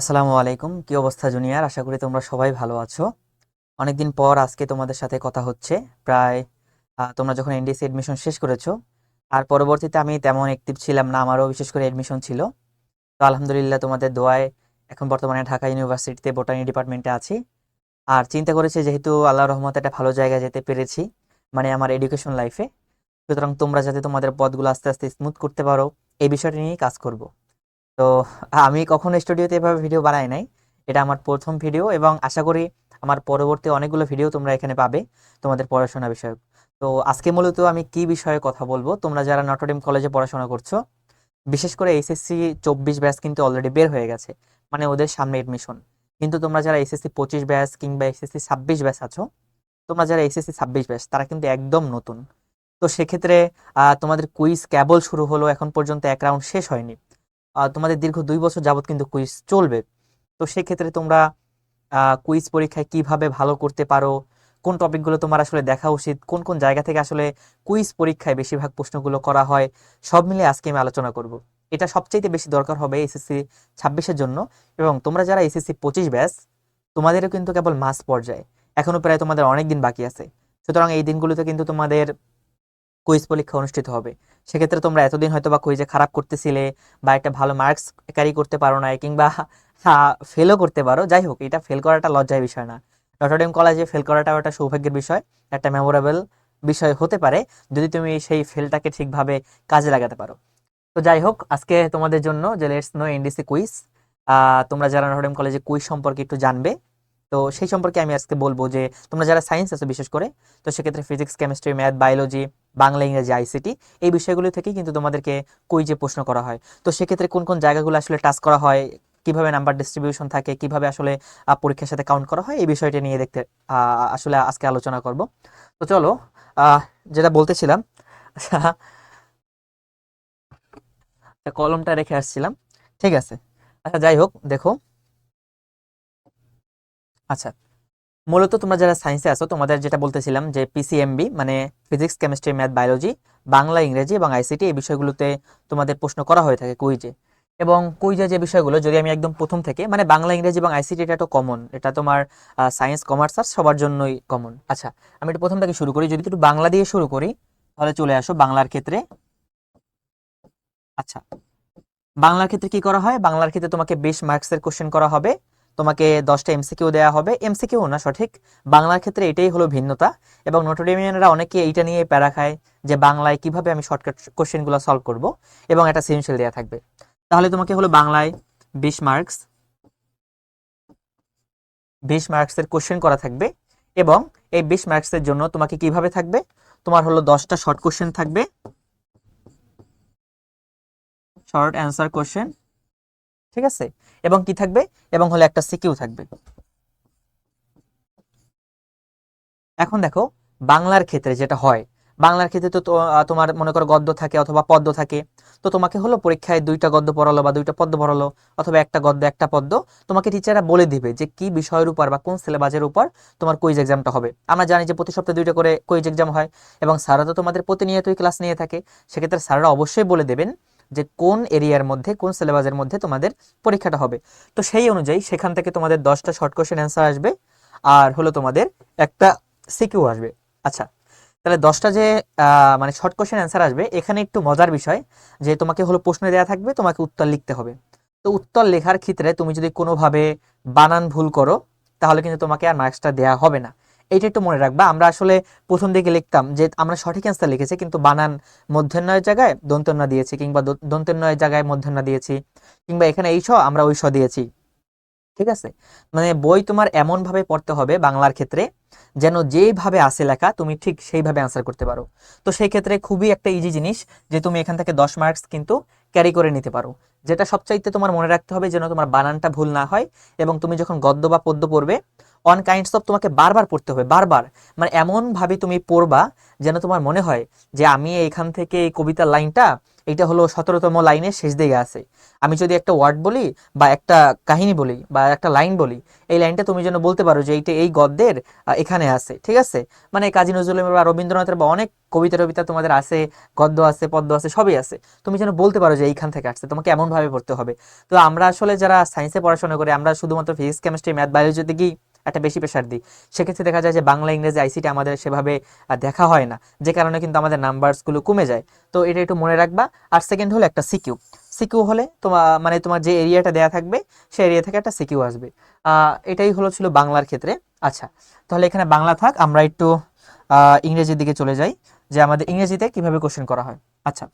আসসালামু আলাইকুম। কি অবস্থা জুনিয়ার? আশা করি তোমরা সবাই ভালো আছো। অনেকদিন পর আজকে তোমাদের সাথে কথা হচ্ছে। প্রায় তোমরা যখন এনডিসি এডমিশন শেষ করেছ, আর পরবর্তীতে আমি তেমন অ্যাক্টিভ ছিলাম না, আমারও বিশেষ করে এডমিশন ছিল। তো আলহামদুলিল্লাহ তোমাদের দোয়ায় এখন বর্তমানে ঢাকা ইউনিভার্সিটিতে বোটানি ডিপার্টমেন্টে আছি। আর চিন্তা করেছি যেহেতু আল্লাহ রহমতে একটা ভালো জায়গায় যেতে পেরেছি মানে আমার এডুকেশন লাইফে সুতরাং তোমরা যাতে তোমাদের পথগুলো আস্তে আস্তে স্মুথ করতে পারো, এই বিষয়টি নিয়েই কাজ করব। তো আমি কখনো স্টুডিওতে এভাবে ভিডিও বানাই নাই। এটা আমার প্রথম ভিডিও এবং আশা করি আমার পরবর্তী অনেকগুলো ভিডিও তোমরা এখানে পাবে তোমাদের পড়াশোনা বিষয়ক। তো আজকে মূলত আমি কি বিষয়ে কথা বলব? তোমরা যারা নটরডেম কলেজে পড়াশোনা করছ, বিশেষ করে এসএসসি চব্বিশ ব্যাচ কিন্তু অলরেডি বের হয়ে গেছে মানে ওদের সামনে এডমিশন কিন্তু তোমরা যারা এসএসসি পঁচিশ ব্যাচ কিংবা এসএসসি ছাব্বিশ ব্যাচ আছো, তোমরা যারা এসএসসি ছাব্বিশ ব্যাচ তারা কিন্তু একদম নতুন। তো সেক্ষেত্রে তোমাদের কুইজ কেবল শুরু হলো, এখন পর্যন্ত এক রাউন্ড শেষ হয়নি। তোমাদের দীর্ঘ দুই বছর যাবত কিন্তু কুইজ চলবে। তো সেক্ষেত্রে তোমরা কুইজ পরীক্ষায় কীভাবে ভালো করতে পারো? কোন টপিকগুলো তোমার আসলে দেখা উচিত? কোন কোন জায়গা থেকে আসলে কুইজ পরীক্ষায় বেশিরভাগ প্রশ্নগুলো করা হয়? সব মিলে আজকে আমি আলোচনা করব। এটা সবচাইতে বেশি দরকার হবে এসএসসি ছাব্বিশের জন্য। এবং তোমরা যারা এসএসসি পঁচিশ ব্যাচ তোমাদেরও কিন্তু কেবল মাস পর্যায়ে। এখনও প্রায় তোমাদের অনেক দিন বাকি আছে। সুতরাং এই দিনগুলোতে কিন্তু তোমাদের কুইজ পরীক্ষা অনুষ্ঠিত হবে। সেক্ষেত্রে তোমরা এতদিন হয়তো বা কুইজে খারাপ করতেছিলে বা একটা ভালো মার্কস ক্যারি করতে পারো না কিংবা ফেলও করতে পারো। যাই হোক, এটা ফেল করাটা লজ্জার বিষয় না। নটরডেম কলেজে ফেল করাটাও একটা সৌভাগ্যের বিষয়, একটা মেমোরেবল বিষয় হতে পারে, যদি তুমি সেই ফেলটাকে ঠিকভাবে কাজে লাগাতে পারো। তো যাই হোক, আজকে তোমাদের জন্য যে লেটস নো এনডিসি কুইজ তোমরা যারা নটরডেম কলেজে কুইজ সম্পর্কে একটু জানবে, তো সেই সম্পর্কে আমি আজকে বলব যে তোমরা যারা সায়েন্স আছো বিশেষ করে, তো সেক্ষেত্রে physics chemistry math biology Bangla, ইংরেজি, আইসিটি এই বিষয়গুলো থেকেই কিন্তু তোমাদেরকে কুইজে প্রশ্ন করা হয়। তো সেক্ষেত্রে কোন কোন জায়গাগুলো আসলে টাচ করা হয়, কীভাবে নাম্বার ডিস্ট্রিবিউশন থাকে, কীভাবে আসলে পরীক্ষার সাথে কাউন্ট করা হয়, এই বিষয়টা নিয়ে দেখতে আসলে আজকে আলোচনা করব। তো চলো যেটা বলতেছিলাম আচ্ছা কলমটা রেখে আসছিলাম, ঠিক আছে। আচ্ছা যাই হোক, দেখো। আচ্ছা মূলত তোমরা যারা সায়েন্সে আছো, তোমাদের যেটা বলতেছিলাম যে পিসিএমবি মানে physics chemistry math biology Bangla, ইংরেজি এবং আইসিটি এই বিষয়গুলোতে তোমাদের প্রশ্ন করা হয়ে থাকে কুইজে এবং কুইজে যে বিষয়গুলো, যদি আমি একদম প্রথম থেকে মানে বাংলা, ইংরেজি এবং আইসিটি এটা তো কমন এটা তোমার সায়েন্স কমার্স আর সবার জন্যই কমন আচ্ছা আমি একটু প্রথম থেকে শুরু করি, যদি একটু বাংলা দিয়ে শুরু করি, তাহলে চলে আসো বাংলার ক্ষেত্রে। আচ্ছা বাংলার ক্ষেত্রে কি করা হয়? বাংলার ক্ষেত্রে তোমাকে বিশ মার্কসের কোশ্চেন করা হবে। তোমাকে দশটা এমসিকিউ দেওয়া হবে। এমসিকিউ না, সঠিক। বাংলার ক্ষেত্রে এটাই হলো ভিন্নতা এবং নোটোডেমিয়ানরা অনেকে এইটা নিয়ে প্যারা খায় যে বাংলায় কীভাবে আমি শর্টকাট কোশ্চেনগুলো সলভ করব এবং একটা সৃজনশীল দেওয়া থাকবে। তাহলে তোমাকে হলো বাংলায় বিশ মার্কস বিশ মার্কসের কোশ্চেন করা থাকবে এবং এই বিশ মার্কসের জন্য তোমাকে কীভাবে থাকবে? তোমার হলো দশটা শর্ট কোশ্চেন থাকবে। শর্ট অ্যান্সার কোশ্চেন ঠিক আছে? এবং কি থাকবে? এবং হলো একটা সিকিউ থাকবে। এখন দেখো, বাংলার ক্ষেত্রে যেটা হয়, বাংলার ক্ষেত্রে তো তোমার মনে করো গদ্য থাকে অথবা পদ্য থাকে, তো তোমাকে হলো পরীক্ষায় দুইটা গদ্য পড়ালো বা দুইটা পদ্য পড়ালো অথবা একটা গদ্য, একটা পদ্য, তোমাকে টিচাররা বলে দিবে যে কি বিষয়ের উপর বা কোন সিলেবাসের উপর তোমার কুইজ এক্সামটা হবে। আমরা জানি যে প্রতি সপ্তাহে দুইটা করে কুইজ এক্সাম হয় এবং স্যাররা তো তোমাদের প্রতিনিয়তই ক্লাস নিয়ে থাকে, সেক্ষেত্রে স্যাররা অবশ্যই বলে দেবেন যে কোন এরিয়ার মধ্যে, কোন সিলেবাসের মধ্যে তোমাদের পরীক্ষাটা হবে। তো সেই অনুযায়ী সেখান থেকে তোমাদের দশটা শর্ট কোশ্চেন অ্যান্সার আসবে আর হলো তোমাদের একটা সিকিউ আসবে। আচ্ছা তাহলে দশটা যে মানে শর্ট কোশ্চেন অ্যান্সার আসবে, এখানে একটু মজার বিষয় যে তোমাকে হলো প্রশ্ন দেওয়া থাকবে, তোমাকে উত্তর লিখতে হবে। তো উত্তর লেখার ক্ষেত্রে তুমি যদি কোনোভাবে বানান ভুল করো, তাহলে কিন্তু তোমাকে আর মার্কসটা দেওয়া হবে না। এইটা একটু মনে রাখবা। আমরা আসলে প্রথম দিকে লিখতাম যে, আমরা সঠিক অ্যান্সার লিখেছি, কিন্তু বানান মধ্যাহ্নয়ের জায়গায় দন্তন্য দিয়েছি, কিংবা দ- দন্তন্যয়ের জায়গায় মধ্যাহ্ন দিয়েছি, কিংবা এখানে এই স, আমরা ওই স দিয়েছি। ঠিক আছে? মানে বই তোমার এমন ভাবে পড়তে হবে বাংলার ক্ষেত্রে, যেন যেইভাবে আসে লেখা, তুমি ঠিক সেইভাবে আনসার করতে পারো। তো সেই ক্ষেত্রে খুবই একটা ইজি জিনিস যে, তুমি এখান থেকে দশ মার্কস কিন্তু ক্যারি করে নিতে পারো। যেটা সবচাইতে তোমার মনে রাখতে হবে যেন তোমার বানানটা ভুল না হয়, এবং তুমি যখন গদ্য বা পদ্য পড়বে অন কাইন্ডস অফ তোমাকে বারবার পড়তে হবে, বারবার। মানে এমন ভাবে তুমি পড়বা যেন তোমার মনে হয় যে আমি এখান থেকে এই কবিতার লাইনটা এটা হলো সতেরোতম লাইনের শেষ দিকে আছে। আমি যদি একটা ওয়ার্ড বলি বা একটা কাহিনী বলি বা একটা লাইন বলি, এই লাইনটা তুমি যেন বলতে পারো যে এইটা এই গদ্যের এখানে আছে, ঠিক আছে? মানে কাজী নজরুল বা রবীন্দ্রনাথের বা অনেক কবিতা টবিতা তোমাদের আছে, গদ্য আছে, পদ্য আছে, সবই আছে। তুমি যেন বলতে পারো যে এইখান থেকে আসছে, তোমাকে এমন ভাবে পড়তে হবে। তো আমরা আসলে যারা সায়েন্সে পড়াশোনা করি, আমরা শুধুমাত্র ফিজিক্স কেমিস্ট্রি ম্যাথ বায়োলজি দিকেই একটা বেশি প্রেশার দিই। সেক্ষেত্রে দেখা যায় যে বাংলা, ইংরেজি আইসিটি আমাদের সেভাবে দেখা হয় না। যে কারণে কিন্তু আমাদের নাম্বারসগুলো কমে যায়। তো এটা একটু মনে রাখবা। আর সেকেন্ড হলো একটা সিকিউ সিকিউ হলে তোমার মানে তোমার যে এরিয়াটা দেয়া থাকবে সেই এরিয়া থেকে একটা সিকিউ আসবে। এটাই হলো ছিল বাংলার ক্ষেত্রে। আচ্ছা তাহলে এখানে বাংলা থাক। আমরা একটু ইংরেজির দিকে চলে যাই। যে আমাদের ইংরেজিতে কীভাবে কোশ্চেন করা হয়। আচ্ছা।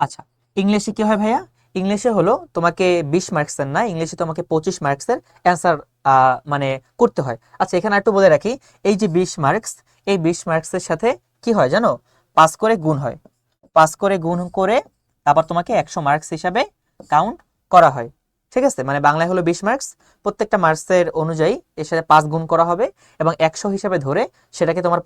আচ্ছা ইংলিশে কি হয় ভাইয়া? ইংলিশে হলো তোমাকে বিশ মার্কসের না, ইংলিশে তোমাকে পঁচিশ মার্কসের অ্যান্সার মানে করতে হয়। আচ্ছা এখানে একটু বলে রাখি, এই যে বিশ মার্কস এই বিশ মার্কসের সাথে কি হয় জানো? পাস করে গুণ হয়। পাস করে গুণ করে আবার তোমাকে একশো মার্কস হিসাবে কাউন্ট করা হয়। ঠিক আছে? মানে বাংলায় হলো বিশ মার্কস প্রত্যেকটা মার্কসের অনুযায়ী এর সাথে পাঁচ গুণ করা হবে এবং একশো হিসাবে ধরে সেটাকে তোমার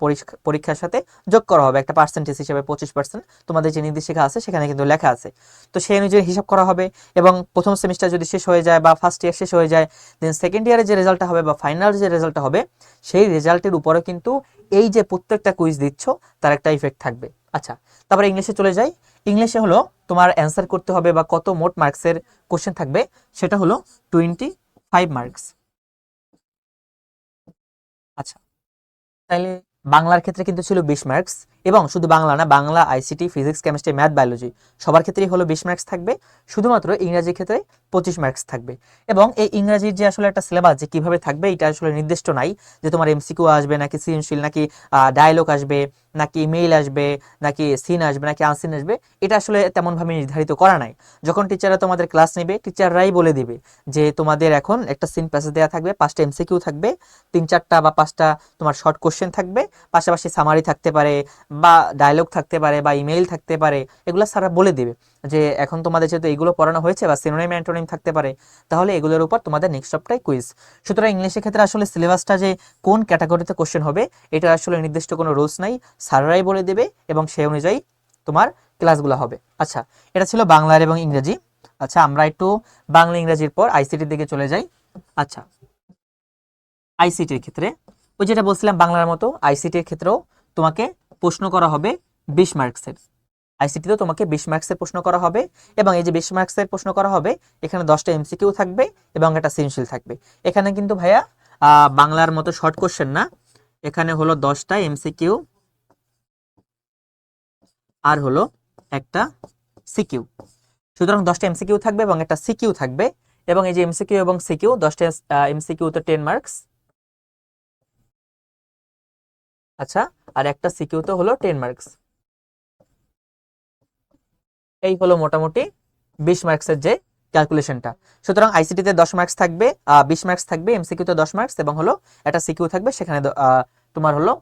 পরীক্ষার সাথে যোগ করা হবে। একটা পার্সেন্টেজ হিসেবে পঁচিশ পার্সেন্ট তোমাদের যে নির্দেশিকা আছে সেখানে কিন্তু লেখা আছে। তো সেই অনুযায়ী হিসাব করা হবে এবং প্রথম সেমিস্টার যদি শেষ হয়ে যায় বা ফার্স্ট ইয়ার শেষ হয়ে যায় দেন সেকেন্ড ইয়ারে যে রেজাল্টটা হবে বা ফাইনাল যে রেজাল্টটা হবে, সেই রেজাল্টের উপরে কিন্তু এই যে প্রত্যেকটা কুইজ দিচ্ছ, তার একটা ইফেক্ট থাকবে। আচ্ছা তারপরে ইংলিশে চলে যাই। ইংলিশে হলো তোমার অ্যান্সার করতে হবে বা কত মোট মার্কসের কোশ্চেন থাকবে, সেটা হলো টোয়েন্টি ফাইভ মার্কস আচ্ছা তাহলে বাংলার ক্ষেত্রে কিন্তু ছিল বিশ মার্কস এবং শুধু বাংলা না, Bangla ICT physics chemistry math biology সবার ক্ষেত্রেই হলো বিশ মার্কস থাকবে, শুধুমাত্র ইংরাজির ক্ষেত্রে পঁচিশ মার্কস থাকবে। এবং এই ইংরাজির যে আসলে একটা সিলেবাস যে কীভাবে থাকবে, এটা আসলে নির্দিষ্ট নাই যে তোমার এমসিকিউ আসবে নাকি সৃজনশীল, নাকি ডায়লগ আসবে, নাকি মেইল আসবে, নাকি সিন আসবে, নাকি আনসিন আসবে, এটা আসলে তেমনভাবে নির্ধারিত করা নাই। যখন টিচাররা তোমাদের ক্লাস নেবে টিচাররাই বলে দিবে যে তোমাদের এখন একটা সিন প্যাসেজ দেওয়া থাকবে, পাঁচটা এমসিকিউ থাকবে, তিন চারটা বা পাঁচটা তোমার শর্ট কোশ্চেন থাকবে, পাশাপাশি সামারি থাকতে পারে বা ডায়লগ থাকতে পারে বা ইমেইল থাকতে পারে, এগুলো স্যাররা বলে দিবে যে এখন তোমাদের যেহেতু এগুলো পড়ানো হয়েছে বা সিনোনিম অ্যান্টোনিম থাকতে পারে, তাহলে এগুলোর উপর তোমাদের নেক্সট সপ্তাহে কুইজ সুতরাং ইংলিশের ক্ষেত্রে আসলে সিলেবাসটা যে কোন ক্যাটাগরিতে কোশ্চেন হবে, এটা আসলে নির্দিষ্ট কোনো রুলস নাই, স্যাররাই বলে দেবে এবং সেই অনুযায়ী তোমার ক্লাসগুলো হবে। আচ্ছা এটা ছিল বাংলার এবং ইংরেজি। আচ্ছা আমরা একটু বাংলা, ইংরেজির পর আইসিটির দিকে চলে যাই। আচ্ছা আইসিটির ক্ষেত্রে, ওই যেটা বলছিলাম বাংলার মতো আইসিটির ক্ষেত্রেও তোমাকে প্রশ্ন করা হবে বিশ মার্কসের আইসিটিতেও তোমাকে বিশ মার্কসের প্রশ্ন করা হবে এবং এই যে বিশ মার্কসের প্রশ্ন করা হবে, এখানে দশটা এমসিকিউ থাকবে এবং একটা সৃজনশীল থাকবে। এখানে কিন্তু ভাইয়া বাংলার মতো শর্ট কোশ্চেন না। এখানে হলো দশটা এমসিকিউ আর হলো একটা সিকিউ। সুতরাং দশটা এমসিকিউ থাকবে এবং একটা সিকিউ থাকবে এবং এই যে এমসিকিউ এবং সিকিউ, দশটা এমসিকিউ তো টেন মার্কস। আচ্ছা আর একটা সিকিউ তো হলো টেন মার্কস এই হলো মোটামুটি বিশ মার্কসের যে ক্যালকুলেশনটা সুতরাং আইসিটিতে দশ মার্কস থাকবে বিশ মার্কস থাকবে এমসিকিউতে দশ মার্কস এবং হলো একটা সিকিউ থাকবে, সেখানে তোমার হলো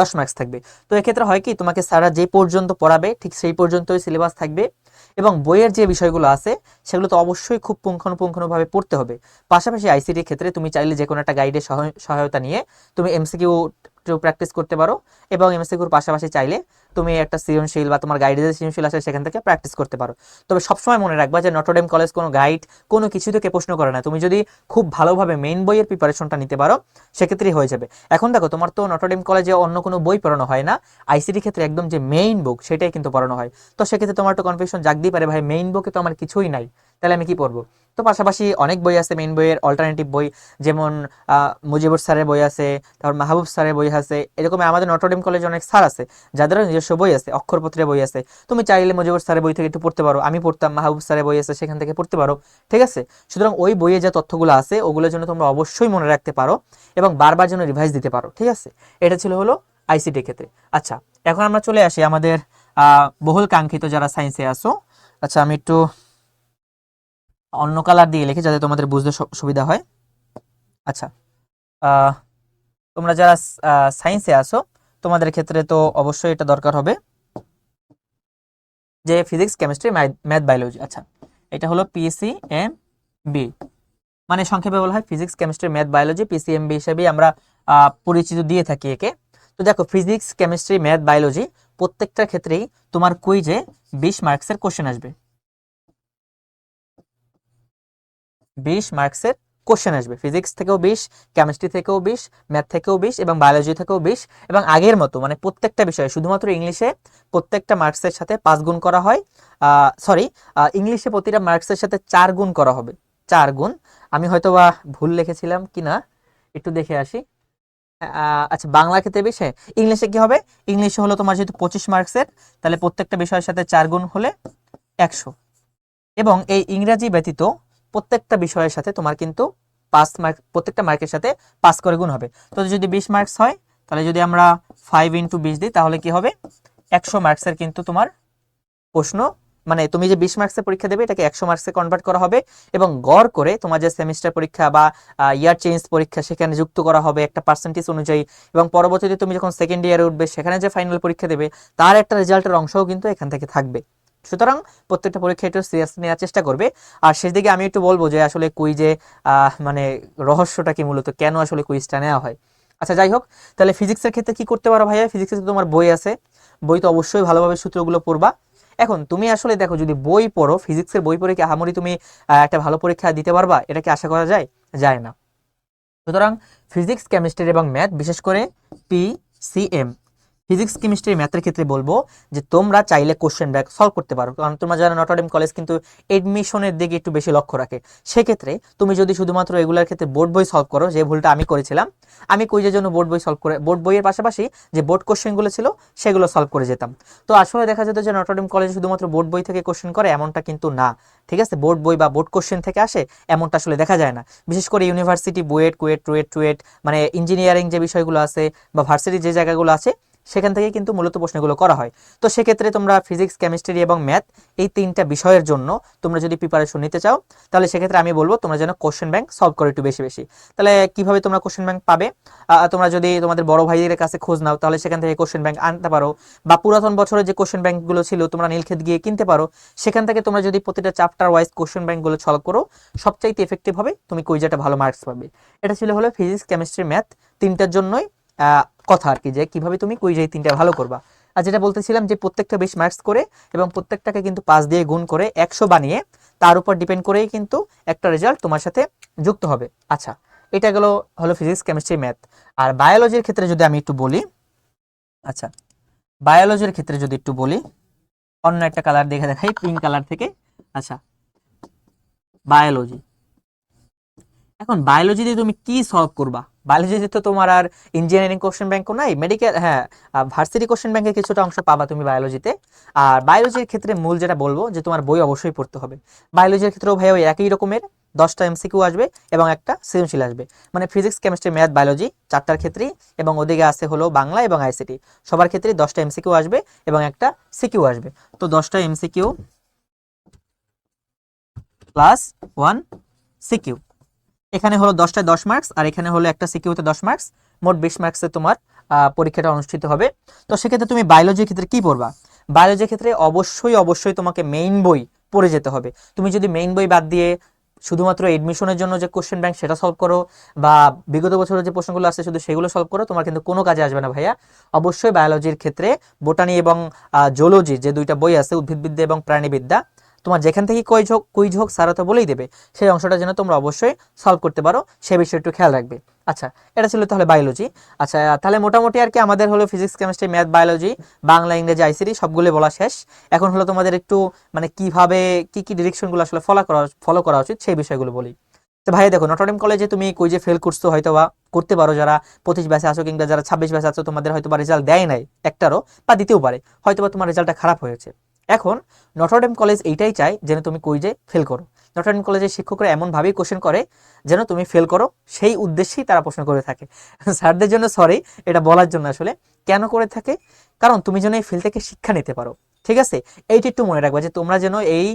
দশ মার্কস থাকবে। তো এক্ষেত্রে হয় কি, তোমাকে সারা যে পর্যন্ত পড়াবে, ঠিক সেই পর্যন্তই সিলেবাস থাকবে এবং বইয়ের যে বিষয়গুলো আছে, সেগুলো তো অবশ্যই খুব পুঙ্খানুপুঙ্খানুভাবে পড়তে হবে। পাশাপাশি আইসিটির ক্ষেত্রে তুমি চাইলে যে কোনো একটা গাইডের সহায়তা নিয়ে তুমি এমসিকিউ প্র্যাকটিস করতে পারো এবং এমএসসি গ্রুপ পাশাপাশি চাইলে তুমি একটা সৃজনশীল বা তোমার গাইডে যে সৃজনশীল আছে সেখান থেকে প্র্যাকটিস করতে পারো। তবে সবসময় মনে রাখবা যে নটরডেম কলেজ কোনো গাইড কোনো কিছু থেকে প্রশ্ন করে না। তুমি যদি খুব ভালোভাবে মেইন বইয়ের প্রিপারেশনটা নিতে পারো, সেক্ষেত্রেই হয়ে যাবে। এখন দেখো, তোমার তো নটরডেম কলেজে অন্য কোনো বই পড়ানো হয় না। আইসিটি ক্ষেত্রে একদম যে মেইন বুক সেটাই কিন্তু পড়ানো হয়। তো সেক্ষেত্রে তোমার একটু কনফিউশন জাগতেই পারে, ভাই মেইন বুকে তো আমার কিছুই নাই। তাহলে আমি কি পড়ব? তো পাশাপাশি অনেক বই আছে মেইন বইয়ের অল্টারনেটিভ বই, যেমন মুজিবুর স্যারের বই আছে, তারপর মাহবুব স্যারের বই আছে। এরকম আমাদের নটরডেম কলেজে অনেক স্যার আছে নিজস্ব বই আছে, অক্ষরপত্রের বই আছে। তুমি চাইলে মুজিবুর স্যারের বই থেকে একটু পড়তে পারো, আমি পড়তাম মাহবুব স্যারের বই আছে, সেখান থেকে পড়তে পারো, ঠিক আছে? সুতরাং ওই বইয়ে যে তথ্যগুলো আছে ওগুলোর জন্য তোমরা অবশ্যই মনে রাখতে পারো এবং বারবার যেন রিভাইজ দিতে পারো, ঠিক আছে? এটা ছিল হলো আইসিটি ক্ষেত্রে। আচ্ছা এখন আমরা চলে আসি আমাদের বহুল কাঙ্ক্ষিত যারা সায়েন্সে আসো আচ্ছা আমি একটু অন্য কালার দিয়ে লিখি যাতে তোমাদের বুঝতে সুবিধা হয়। আচ্ছা তোমরা যারা সায়েন্সে আসো তোমাদের ক্ষেত্রে তো অবশ্যই এটা দরকার হবে। যে ফিজিক্স কেমিস্ট্রি ম্যাথ বায়োলজি আচ্ছা এটা হলো পিএসসি এম বি মানে সংক্ষেপে বলা হয় physics chemistry math biology PCMB হিসেবে আমরা পরিচিত দিয়ে থাকি একে। তো দেখো ফিজিক্স কেমিস্ট্রি ম্যাথ বায়োলজি প্রত্যেকটা ক্ষেত্রেই তোমার কুইজে বিশ মার্কসের কোশ্চেন আসবে। বিশ মার্কসের কোশ্চেন আসবে। ফিজিক্স থেকেও বিশ কেমিস্ট্রি থেকেও বিশ ম্যাথ থেকেও বিশ এবং বায়োলজি থেকেও বিশ এবং আগের মতো মানে প্রত্যেকটা বিষয়ে, শুধুমাত্র ইংলিশে প্রত্যেকটা মার্কসের সাথে পাঁচ গুণ করা হয়। সরি ইংলিশে প্রতিটা মার্কসের সাথে চার গুণ করা হবে। চার গুণ। আমি হয়তো বা ভুল লিখেছিলাম কি না? একটু দেখে আসি। আচ্ছা বাংলা ক্ষেত্রে বেশি ইংলিশে কি হবে? ইংলিশে হলো তোমার যেহেতু পঁচিশ মার্কসের তাহলে প্রত্যেকটা বিষয়ের সাথে চার গুণ হলে একশো। এবং এই ইংরাজি ব্যতীত প্রত্যেকটা বিষয়ের সাথে তোমার কিন্তু পাঁচ মার্ক প্রত্যেকটা মার্কের সাথে পাঁচ করে গুণ হবে। তো যদি বিশ মার্কস হয়, তাহলে যদি আমরা ফাইভ ইন্টু বিশ দিই, তাহলে কি হবে? একশো মার্কসের কিন্তু তোমার প্রশ্ন মানে তুমি যে বিশ মার্কসের পরীক্ষা দেবে, এটাকে একশো মার্কসে কনভার্ট করা হবে এবং গড় করে তোমার যে সেমিস্টার পরীক্ষা বা ইয়ার চেঞ্জ পরীক্ষা, সেখানে যুক্ত করা হবে একটা পার্সেন্টেজ অনুযায়ী এবং পরবর্তীতে তুমি যখন সেকেন্ড ইয়ারে উঠবে, সেখানে যে ফাইনাল পরীক্ষা দেবে, তার একটা রেজাল্টের অংশও কিন্তু এখান থেকে থাকবে। সুতরাং প্রত্যেকটা পরীক্ষা একটু সিরিয়াস নেওয়ার চেষ্টা করবে। আর শেষ দিকে আমি একটু বলব যে আসলে কুইজে মানে রহস্যটা কি মূলত? কেন আসলে কুইজটা নেওয়া হয়? আচ্ছা যাই হোক, তাহলে ফিজিক্সের ক্ষেত্রে কি করতে পারো ভাইয়া? ফিজিক্সের তোমার বই আছে। বই তো অবশ্যই ভালোভাবে সূত্রগুলো পড়বা। এখন তুমি আসলে দেখো, যদি বই পড়ো ফিজিক্সের বই পড়ে কি আহামরি তুমি একটা ভালো পরীক্ষা দিতে পারবা? এটা কি আশা করা যায়? যায় না। সুতরাং ফিজিক্স কেমিস্ট্রি এবং ম্যাথ বিশেষ করে P C M physics, chemistry, ম্যাথের ক্ষেত্রে বলব যে তোমরা চাইলে কোশ্চেন ব্যাক সলভ করতে পারো। কারণ তোমরা যারা নটরডেম কলেজ কিন্তু এডমিশনের দিকে একটু বেশি লক্ষ্য রাখে। সেক্ষেত্রে তুমি যদি শুধুমাত্র এগুলোর ক্ষেত্রে বোর্ড বই সলভ করো, যে ভুলটা আমি করেছিলাম, আমি কুইজের জন্য বোর্ড বই সলভ করে বোর্ড বইয়ের পাশাপাশি যে বোর্ড কোশ্চেনগুলো ছিল, সেগুলো সলভ করে যেতাম। তো আসলে দেখা যেত যে নটরডেম কলেজে শুধুমাত্র বোর্ড বই থেকে কোশ্চেন করে, এমনটা কিন্তু না। ঠিক আছে? বোর্ড বই বা বোর্ড কোশ্চেন থেকে আসে, এমনটা আসলে দেখা যায় না। বিশেষ করে ইউনিভার্সিটি বুয়েট, কুয়েট, টুয়েট টুয়েট মানে ইঞ্জিনিয়ারিং যে বিষয়গুলো আছে বা ভার্সিটি যে জায়গাগুলো আছে সেখান থেকে কিন্তু মূলত প্রশ্নগুলো করা হয়। তো সেক্ষেত্রে তোমরা ফিজিক্স, কেমিস্ট্রি এবং ম্যাথ এই তিনটা বিষয়ের জন্য তোমরা যদি প্রিপারেশন নিতে চাও, তাহলে সেক্ষেত্রে আমি বলব তোমরা যেন কোশ্চেন ব্যাংক সলভ করো একটু বেশি বেশি। তাহলে কীভাবে তোমরা কোশ্চেন ব্যাংক পাবে? তোমরা যদি তোমাদের বড় ভাইদের কাছে খোঁজ নাও, তাহলে সেখান থেকে কোশ্চেন ব্যাংক আনতে পারো। বা পুরাতন বছরের যে কোশ্চেন ব্যাংকগুলো ছিল, তোমরা নীলক্ষেত গিয়ে কিনতে পারো। সেখান থেকে তোমরা যদি প্রতিটা চ্যাপ্টার ওয়াইজ কোশ্চেন ব্যাংকগুলো সলভ করো, সবচাইতে এফেক্টিভ হবে তুমি কুইজাটা ভালো মার্কস পাবে। এটা ছিল হলো ফিজিক্স কেমিস্ট্রি ম্যাথ তিনটার জন্যই। কথা আর কি যে কীভাবে তুমি কুইজ এই তিনটা ভালো করবা। আর যেটা বলতেছিলাম যে প্রত্যেকটা বেশ মার্কস করে এবং প্রত্যেকটাকে কিন্তু পাঁচ দিয়ে গুণ করে একশো বানিয়ে তার উপর ডিপেন্ড করেই কিন্তু একটা রেজাল্ট তোমার সাথে যুক্ত হবে। আচ্ছা এটা গেল হলো ফিজিক্স কেমিস্ট্রি ম্যাথ আর বায়োলজির ক্ষেত্রে যদি আমি একটু বলি আচ্ছা বায়োলজির ক্ষেত্রে যদি একটু বলি, অন্য একটা কালার দেখে দেখাই পিঙ্ক কালার থেকে। আচ্ছা বায়োলজি এখন বায়োলজিতে তুমি কি সলভ করবা? বায়োলজিতে তো তোমার আর ইঞ্জিনিয়ারিং কোশ্চেন ব্যাংকও নাই মেডিকেল হ্যাঁ ভার্সিটি কোশ্চেন ব্যাংকের কিছুটা অংশ পাবা তুমি বায়োলজিতে আর বায়োলজির ক্ষেত্রে মূল যেটা বলব যে তোমার বই অবশ্যই পড়তে হবে। বায়োলজির ক্ষেত্রেও ভাই ওই একই রকমের, দশটা এমসিকিউ আসবে এবং একটা সৃজনশীল আসবে। মানে ফিজিক্স কেমিস্ট্রি ম্যাথ বায়োলজি চারটার ক্ষেত্রেই এবং ওদিকে আছে হলো বাংলা এবং আইসিটি সবার ক্ষেত্রেই দশটা এমসিকিউ আসবে এবং একটা সিকিউ আসবে। তো দশটা এমসিকিউ প্লাস ওয়ান সিকিউ এখানে হলো দশটায় দশ মার্কস আর এখানে হলো একটা সিকিউতে দশ মার্কস মোট বিশ মার্কসে তোমার পরীক্ষাটা অনুষ্ঠিত হবে। তো সেক্ষেত্রে তুমি বায়োলজির ক্ষেত্রে কি পড়বা? বায়োলজির ক্ষেত্রে অবশ্যই অবশ্যই তোমাকে মেইন বই পড়ে যেতে হবে। তুমি যদি মেইন বই বাদ দিয়ে শুধুমাত্র এডমিশনের জন্য যে কোশ্চেন ব্যাংক সেটা সলভ করো, বা বিগত বছরের যে প্রশ্নগুলো আছে শুধু সেগুলো সলভ করো, তোমার কিন্তু কোনো কাজে আসবে না ভাইয়া। অবশ্যই বায়োলজির ক্ষেত্রে বোটানি এবং জুলজি যে দুইটা বই আছে, উদ্ভিদবিদ্যা এবং প্রাণীবিদ্যা তোমার যেখান থেকে কুইজ হোক কুইজ হোক স্যার তো বলেই দেবে। সেই অংশটা যেন তোমরা অবশ্যই সলভ করতে পারো, সে বিষয়ে একটু খেয়াল রাখবে। আচ্ছা এটা ছিল তাহলে বায়োলজি আচ্ছা তাহলে মোটামুটি আর কি আমাদের হলো physics chemistry math biology Bangla, ইংরেজি আইসিটি সবগুলো বলা শেষ। এখন হলো তোমাদের একটু মানে কীভাবে, কি কি ডিরেকশনগুলো আসলে ফলো করা ফলো করা উচিত সেই বিষয়গুলো বলি। তো ভাই দেখো নটরডেম কলেজে তুমি কুইজে ফেল করছ হয়তো বা করতে পারো যারা পঁচিশ ব্যাচে আছো কিংবা যারা ছাব্বিশ ব্যাচে আছো তোমাদের হয়তো বা রেজাল্ট দেয় নাই, একটারও বা দিতেও পারে। হয়তো বা তোমার রেজাল্টটা খারাপ হয়েছে। এখন নটরডেম কলেজ এইটাই চায় যেন তুমি কুইজে ফেল করো। নটরডেম কলেজের শিক্ষকরা এমনভাবেই কোশ্চেন করে যেন তুমি ফেল করো, সেই উদ্দেশ্যেই তারা প্রশ্ন করে থাকে। স্যারদের জন্য সরি এটা বলার জন্য আসলে কেন করে থাকে? কারণ তুমি যেন এই ফিল্ড থেকে শিক্ষা নিতে পারো। ঠিক আছে? এইটা একটু মনে রাখবা যে তোমরা যেন এই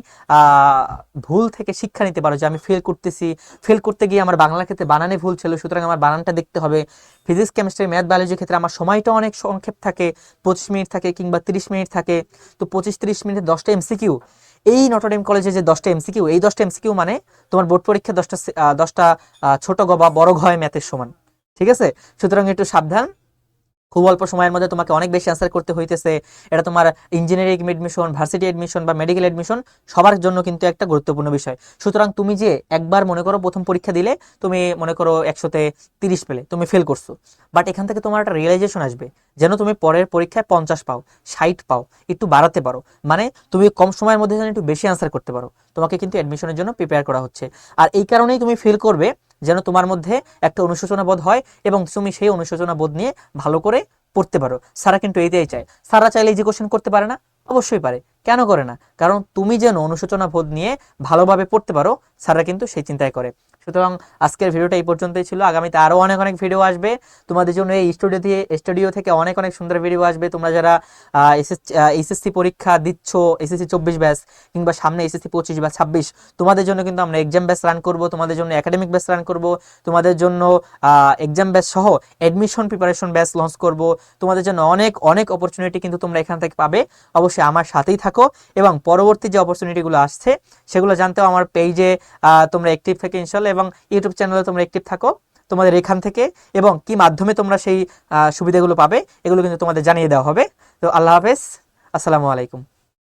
ভুল থেকে শিক্ষা নিতে পারো যে আমি ফেল করতেছি। ফেল করতে গিয়ে আমার বাংলা ক্ষেত্রে বানানে ভুল ছিল, সুতরাং আমার বানানটা দেখতে হবে। ফিজিক্স কেমিস্ট্রি ম্যাথ বায়োলজির ক্ষেত্রে আমার সময়টা অনেক সংক্ষেপ থাকে, পঁচিশ মিনিট থাকে কিংবা তিরিশ মিনিট থাকে। তো পঁচিশ তিরিশ মিনিটে দশটা এমসিকিউ এই নটরডেম কলেজে যে দশটা এমসিকিউ এই দশটা এমসিকিউ মানে তোমার বোর্ড পরীক্ষা দশটা দশটা ছোট গ বা বড় ঘয় ম্যাথের সমান। ঠিক আছে? সুতরাং একটু সাবধান। খুব অল্প সময়ের মধ্যে তোমাকে অনেক বেশি অ্যান্সার করতে হইতেছে। এটা তোমার ইঞ্জিনিয়ারিং এডমিশন ভার্সিটি এডমিশন বা মেডিকেল এডমিশন সবার জন্য কিন্তু একটা গুরুত্বপূর্ণ বিষয়। সুতরাং তুমি যে একবার মনে করো প্রথম পরীক্ষা দিলে, তুমি মনে করো একশোতে তিরিশ পেলে, তুমি ফেল করছ। বাট এখান থেকে তোমার একটা রিয়েলাইজেশন আসবে, যেন তুমি পরের পরীক্ষায় পঞ্চাশ পাও, ষাট পাও, একটু বাড়াতে পারো। মানে তুমি কম সময়ের মধ্যে যেন একটু বেশি অ্যান্সার করতে পারো। তোমাকে কিন্তু অ্যাডমিশনের জন্য প্রিপেয়ার করা হচ্ছে। আর এই কারণেই তুমি ফেল করবে যেন তোমার মধ্যে একটা অনুশোচনা বোধ হয় এবং তুমি সেই অনুশোচনা বোধ নিয়ে ভালো করে পড়তে পারো। সারা কিন্তু এইটাই চায়। সারা চাইলে যে কোশ্চেন করতে পারে না? অবশ্যই পারে। কেন করে না? কারণ তুমি যেন অনুশোচনা বোধ নিয়ে ভালোভাবে পড়তে পারো, সারা কিন্তু সেই চিন্তায় করে। সুতরাং আজকের ভিডিওটা এই পর্যন্তই ছিল। আগামীতে আরও অনেক অনেক ভিডিও আসবে। তোমাদের জন্য এই স্টুডিও দিয়ে স্টুডিও থেকে অনেক অনেক সুন্দর ভিডিও আসবে। তোমরা যারা এসএসসি পরীক্ষা দিচ্ছ এসএসসি চব্বিশ ব্যাস কিংবা সামনে এসএসসি পঁচিশ বা ছাব্বিশ, তোমাদের জন্য কিন্তু আমরা এক্সাম ব্যাস রান করব, তোমাদের জন্য একাডেমিক ব্যাস রান করব, তোমাদের জন্য এক্সাম ব্যাস সহ অ্যাডমিশন প্রিপারেশন ব্যাস লঞ্চ করব। তোমাদের জন্য অনেক অনেক অপরচুনিটি কিন্তু তোমরা এখান থেকে পাবে। অবশ্যই আমার সাথেই থাকো এবং পরবর্তী যে অপরচুনিটিগুলো আসছে, সেগুলো জানতেও আমার পেজে তোমরা অ্যাক্টিভ থেকে ইনশাল্লাহ এবং ইউটিউব চ্যানেলে তোমরা অ্যাক্টিভ থাকো, তোমাদের এখান থেকে এবং কি মাধ্যমে তোমরা সেই সুবিধাগুলো পাবে, এগুলো কিন্তু তোমাদের জানিয়ে দেওয়া হবে। তো আল্লাহ হাফেজ, আসসালামু আলাইকুম।